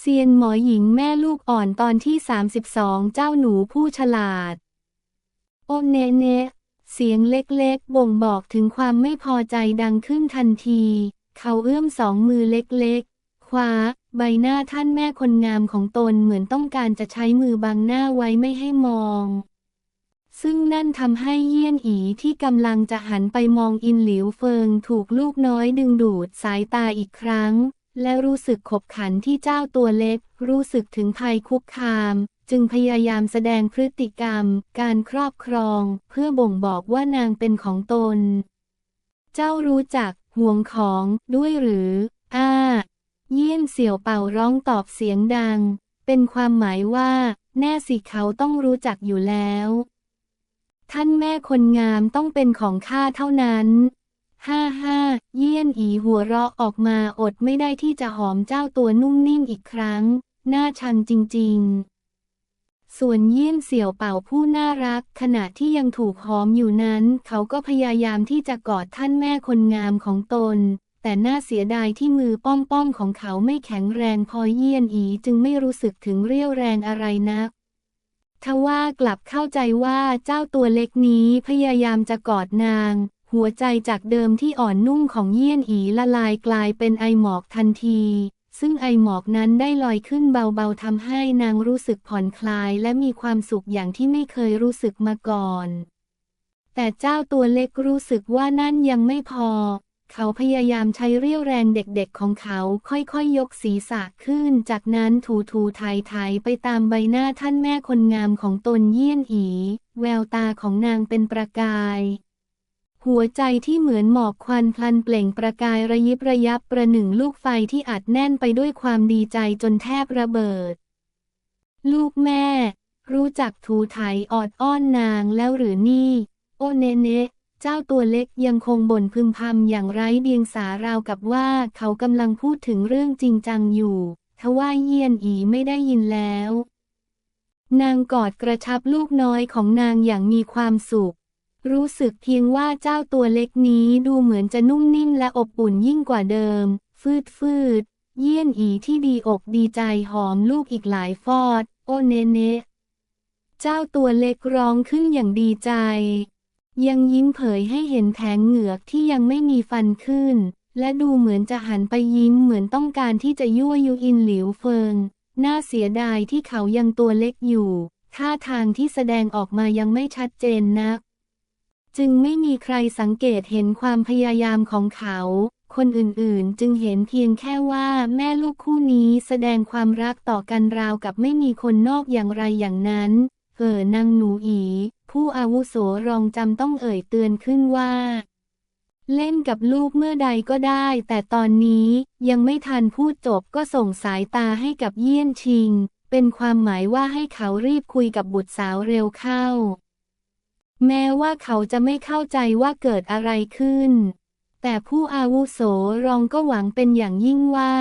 เซียนหมอหญิงแม่ลูกอ่อนตอนที่ 32 เจ้าหนูผู้ฉลาด โอเนเนเสียงเล็กๆ บ่งบอกถึงความไม่พอใจดังขึ้นทันที เขาเอื้อมสองมือเล็กๆ คว้า ใบหน้าท่านแม่คนงามของตนเหมือนต้องการจะใช้มือบังหน้าไว้ไม่ให้มอง ซึ่งนั่นทำให้เยี่ยนอีที่กำลังจะหันไปมองอินหลิวเฟิงถูกลูกน้อยดึงดูดสายตาอีกครั้ง และรู้สึกขบขันที่เจ้าตัวเล็ก รู้สึกถึงภัยคุกคาม จึงพยายามแสดงพฤติกรรม การครอบครอง เพื่อบ่งบอกว่านางเป็นของตน เจ้ารู้จักห่วงของด้วยหรือ อ้า เยี่ยนเสี่ยวเป่าร้องตอบเสียงดัง เป็นความหมายว่า แน่สิเขาต้องรู้จักอยู่แล้ว ท่านแม่คนงามต้องเป็นของข้าเท่านั้น ห้าห้าเยี่ยนอีหัวเราะออกมาอดไม่ได้ที่จะหอมเจ้าตัวนุ่มนิ่มอีกครั้ง น่าชังจริง ๆ ส่วนเยี่ยนเสี่ยวเป่าผู้น่ารัก ขณะที่ยังถูกหอมอยู่นั้น เขาก็พยายามที่จะกอดท่านแม่คนงามของตน แต่น่าเสียดายที่มือป้อมๆของเขาไม่แข็งแรงพอเยี่ยนอีจึงไม่รู้สึกถึงเรี่ยวแรงอะไรนักทว่ากลับเข้าใจว่าเจ้าตัวเล็กนี้พยายามจะกอดนาง หัวใจจากเดิมที่อ่อนนุ่มของเยี่ยนอีละลายกลายเป็นไอหมอกทันที ซึ่งไอหมอกนั้นได้ลอยขึ้นเบาๆทำให้นางรู้สึกผ่อนคลายและมีความสุขอย่างที่ไม่เคยรู้สึกมาก่อน แต่เจ้าตัวเล็กรู้สึกว่านั่นยังไม่พอ เขาพยายามใช้เรี่ยวแรงเด็กๆของเขาค่อยๆยยกศีรษะขึ้น จากนั้นถูถูไถไถไปตามใบหน้าท่านแม่คนงามของตนเยี่ยนอี แววตาของนางเป็นประกาย หัวใจที่เหมือนหมอกควันพลันเปล่งประกายระยิบระยับประหนึ่งลูกไฟที่อัดแน่นไปด้วยความดีใจจนแทบระเบิด ลูกแม่ รู้จักถูไถออดอ้อนนางแล้วหรือนี่ โอเนเนะเจ้าตัวเล็กยังคงบ่นพึมพำอย่างไร้เดียงสาราวกับว่าเขากำลังพูดถึงเรื่องจริงจังอยู่ทว่าเยี่ยนอีไม่ได้ยินแล้ว นางกอดกระชับลูกน้อยของนางอย่างมีความสุข รู้สึกเพียงว่าเจ้าตัวเล็กนี้ดูเหมือนจะนุ่มนิ่มและอบอุ่นยิ่งกว่าเดิม ฟืดฟืด เยี่ยนอีที่ดีอกดีใจหอมลูกอีกหลายฟอด โอเนเนะเจ้าตัวเล็กร้องขึ้นอย่างดีใจ ยังยิ้มเผยให้เห็นแผงเหงือกที่ยังไม่มีฟันขึ้น และดูเหมือนจะหันไปยิ้มเหมือนต้องการที่จะยั่วยุอินหลิวเฟิง น่าเสียดายที่เขายังตัวเล็กอยู่ ท่าทางที่แสดงออกมายังไม่ชัดเจนนัก จึงไม่มีใครสังเกตเห็นความพยายามของเขา คนอื่นๆ จึงเห็นเพียงแค่ว่าแม่ลูกคู่นี้แสดงความรักต่อกันราวกับไม่มีคนนอกอย่างไรอย่างนั้น เอ่อนางหนูอี ผู้อาวุโสรองจำต้องเอ่ยเตือนขึ้นว่า เล่นกับลูกเมื่อใดก็ได้ แต่ตอนนี้ยังไม่ทันพูดจบก็ส่งสายตาให้กับเยี่ยนชิง เป็นความหมายว่าให้เขารีบคุยกับบุตรสาวเร็วเข้า แม้ว่าเขาจะไม่เข้าใจว่าเกิดอะไรขึ้น แต่ผู้อาวุโสรองก็หวังเป็นอย่างยิ่งว่า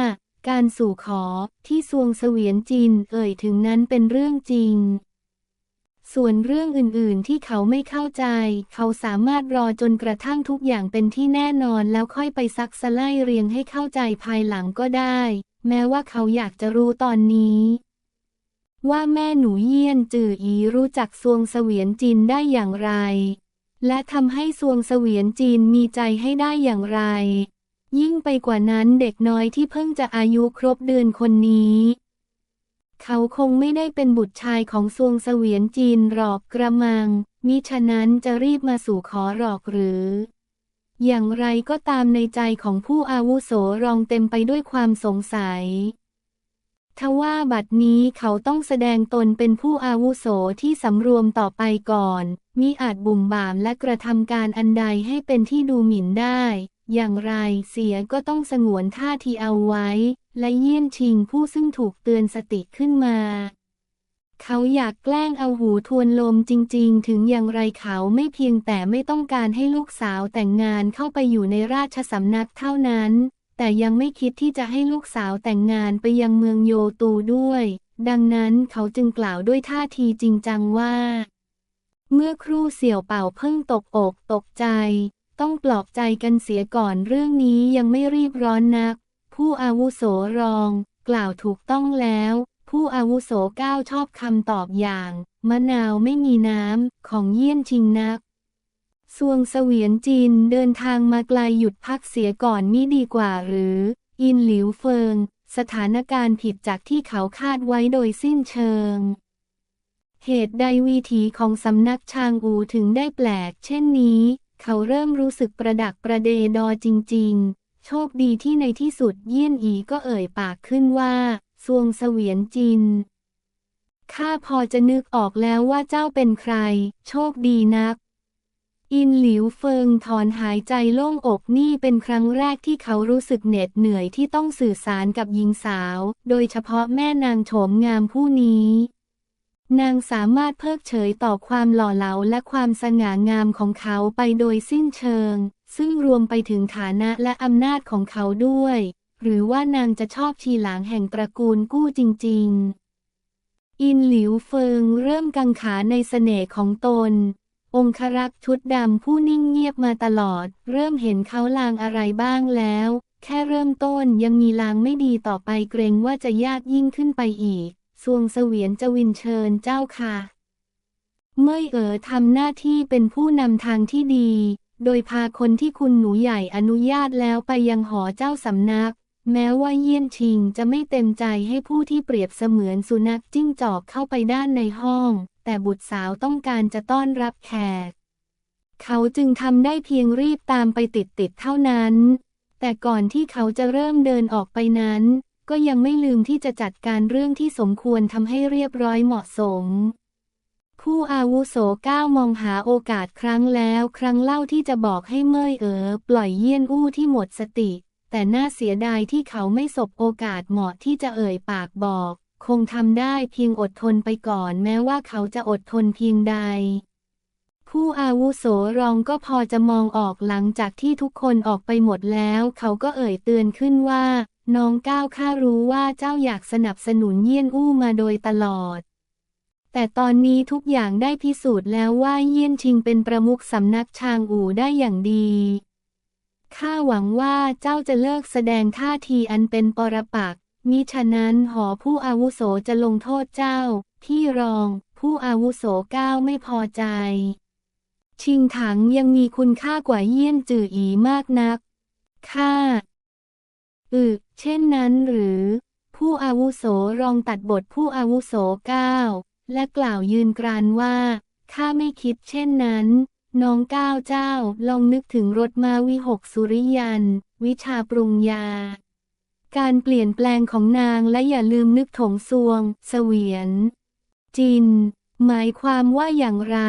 การสู่ขอที่ซวงเสวียนจินเอ่ยถึงนั้นเป็นเรื่องจริง ส่วนเรื่องอื่นๆที่เขาไม่เข้าใจ เขาสามารถรอจนกระทั่งทุกอย่างเป็นที่แน่นอนแล้วค่อยไปซักสไล่เรียงให้เข้าใจภายหลังก็ได้ แม้ว่าเขาอยากจะรู้ตอนนี้ ว่าแม่หนูเยี่ยนจื่ออีรู้จักซวงเสวียนจีนได้อย่างไร และทำให้ซวงเสวียนจีนมีใจให้ได้อย่างไร ยิ่งไปกว่านั้นเด็กน้อยที่เพิ่งจะอายุครบเดือนคนนี้ เขาคงไม่ได้เป็นบุตรชายของซวงเสวียนจีนหรอกกระมัง มิฉะนั้นจะรีบมาสู่ขอหรอกหรือ อย่างไรก็ตามในใจของผู้อาวุโสรองเต็มไปด้วยความสงสัย ทว่าบัดนี้เขาต้องแสดงตนเป็นผู้อาวุโสที่สำรวมต่อไปก่อน มิอาจบุ่มบ่ามและกระทำการอันใดให้เป็นที่ดูหมิ่นได้ อย่างไรเสียก็ต้องสงวนท่าทีเอาไว้ และเยี่ยนชิงผู้ซึ่งถูกเตือนสติขึ้นมา เขาอยากแกล้งเอาหูทวนลมจริง ๆ ถึงอย่างไรเขาไม่เพียงแต่ไม่ต้องการให้ลูกสาวแต่งงานเข้าไปอยู่ในราชสำนักเท่านั้น แต่ยังไม่คิดที่จะให้ลูกสาวแต่งงานไปยังเมืองโยตูด้วย ดังนั้นเขาจึงกล่าวด้วยท่าทีจริงจังว่า เมื่อครู่เสี่ยวเป่าเพิ่งตกอกตกใจ ต้องปลอบใจกันเสียก่อนเรื่องนี้ยังไม่รีบร้อนนัก ผู้อาวุโสรอง กล่าวถูกต้องแล้ว ผู้อาวุโสก้าวชอบคำตอบอย่าง มะนาวไม่มีน้ำของเยี่ยนชิงนัก สวงเสวียนจีนเดินทางมาไกลหยุดพักเสียก่อนมิดีกว่าหรือ อินหลิวเฟิง สถานการณ์ผิดจากที่เขาคาดไว้โดยสิ้นเชิง เหตุใดวีถีของสำนักชางอูถึงได้แปลก เช่นนี้ เขาเริ่มรู้สึกประดักประเดดอจริง ๆ โชคดีที่ในที่สุดเยี่ยนอีก็เอ่ยปากขึ้นว่าสวงเสวียนจินข้าพอจะนึกออกแล้วว่าเจ้าเป็นใคร โชคดีนัก อินหลิวเฟิงถอนหายใจโล่งอกนี่เป็นครั้งแรกที่เขารู้สึกเหน็ดเหนื่อยที่ต้องสื่อสารกับหญิงสาว โดยเฉพาะแม่นางโฉมงามผู้นี้ นางสามารถเพิกเฉยต่อความหล่อเหลาและความสง่างามของเขาไปโดยสิ้นเชิง ซึ่งรวมไปถึงฐานะและอำนาจของเขาด้วย หรือว่านางจะชอบชีหลางแห่งตระกูลกู้จริง ๆ อินหลิวเฟิงเริ่มกังขาในเสน่ห์ของตน องครักษ์ชุดดำผู้นิ่งเงียบมาตลอด เริ่มเห็นเขาลางอะไรบ้างแล้ว แค่เริ่มต้นยังมีลางไม่ดีต่อไปเกรงว่าจะยากยิ่งขึ้นไปอีกสวงเสวียนจะวินเชิญเจ้าค่ะ เมื่อเอ๋อทำหน้าที่เป็นผู้นำทางที่ดี โดยพาคนที่คุณหนูใหญ่อนุญาตแล้วไปยังหอเจ้าสำนัก แม้ว่าเยี่ยนชิงจะไม่เต็มใจให้ผู้ที่เปรียบเสมือนสุนัขจิ้งจอกเข้าไปด้านในห้อง แต่บุตรสาวต้องการจะต้อนรับแขก เขาจึงทำได้เพียงรีบตามไปติดๆเท่านั้น แต่ก่อนที่เขาจะเริ่มเดินออกไปนั้น ก็ยังไม่ลืมที่จะจัดการเรื่องที่สมควรทำให้เรียบร้อยเหมาะสม ผู้อาวุโสก้าวมองหาโอกาสครั้งแล้วครั้งเล่าที่จะบอกให้เมยเอ๋อปล่อยเยี่ยนอู้ที่หมดสติ แต่น่าเสียดายที่เขาไม่สบโอกาสเหมาะที่จะเอ่ยปากบอก คงทำได้เพียงอดทนไปก่อนแม้ว่าเขาจะอดทนเพียงใด ผู้อาวุโสรองก็พอจะมองออกหลังจากที่ทุกคนออกไปหมดแล้ว เขาก็เอ่ยเตือนขึ้นว่า น้องก้าวข้ารู้ว่าเจ้าอยากสนับสนุนเยี่ยนอู้มาโดยตลอด แต่ตอนนี้ทุกอย่างได้พิสูจน์แล้วว่าเยี่ยนชิงเป็นประมุขสำนักชางอู่ได้อย่างดีข้าหวังว่าเจ้าจะเลิกแสดงท่าทีอันเป็นปรปักษ์ มิฉะนั้นหอผู้อาวุโสจะลงโทษเจ้าพี่รองผู้อาวุโสก้าวไม่พอใจ ชิงถังยังมีคุณค่ากว่าเยี่ยนจื่ออีมากนักข้าอึเช่นนั้นหรือ ผู้อาวุโสรองตัดบทผู้อาวุโสก้าวและกล่าวยืนกรานว่าข้าไม่คิดเช่นนั้นน้องก้าวเจ้าลองนึกถึงรถมาวิหกสุริยัน วิชาปรุงยา การเปลี่ยนแปลงของนางและอย่าลืมนึกถงซวง เสวียน จิน หมายความว่าอย่างไร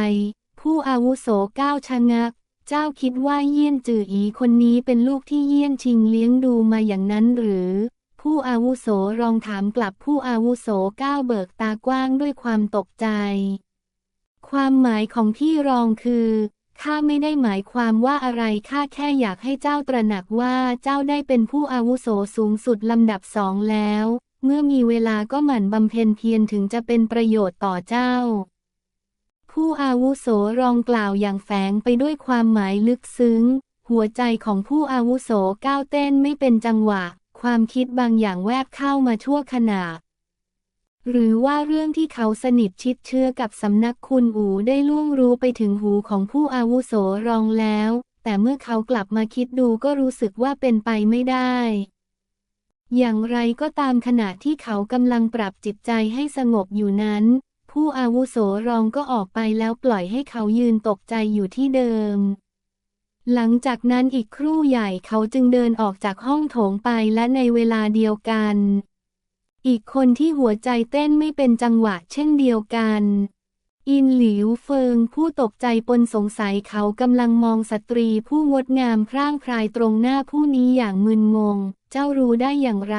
ผู้อาวุโสก้าวชะงัก เจ้าคิดว่าเยี่ยนจืออีคนนี้เป็นลูกที่เยี่ยนชิงเลี้ยงดูมาอย่างนั้นหรือ ผู้อาวุโสรองถามกลับผู้อาวุโสก้าวเบิกตากว้างด้วยความตกใจ ความหมายของพี่รองคือ ข้าไม่ได้หมายความว่าอะไรข้าแค่อยากให้เจ้าตระหนักว่าเจ้าได้เป็นผู้อาวุโสสูงสุดลำดับสองแล้ว เมื่อมีเวลาก็หมั่นบำเพ็ญเพียรถึงจะเป็นประโยชน์ต่อเจ้า ผู้อาวุโสรองกล่าวอย่างแฝงไปด้วยความหมายลึกซึ้ง หัวใจของผู้อาวุโสก้าวเต้นไม่เป็นจังหวะ ความคิดบางอย่างแวบเข้ามาชั่วขณะ หรือว่าเรื่องที่เขาสนิทชิดเชื่อกับสำนักคุณอูได้ล่วงรู้ไปถึงหูของผู้อาวุโสรองแล้ว แต่เมื่อเขากลับมาคิดดูก็รู้สึกว่าเป็นไปไม่ได้ อย่างไรก็ตามขณะที่เขากำลังปรับจิตใจให้สงบอยู่นั้น ผู้อาวุโสรองก็ออกไปแล้วปล่อยให้เขายืนตกใจอยู่ที่เดิมหลังจากนั้นอีกครู่ใหญ่เขาจึงเดินออกจากห้องโถงไปและในเวลาเดียวกัน อีกคนที่หัวใจเต้นไม่เป็นจังหวะเช่นเดียวกัน อินหลิวเฟิงผู้ตกใจปนสงสัยเขากำลังมองสตรีผู้งดงามพร่างพรายตรงหน้าผู้นี้อย่างมึนงง เจ้ารู้ได้อย่างไร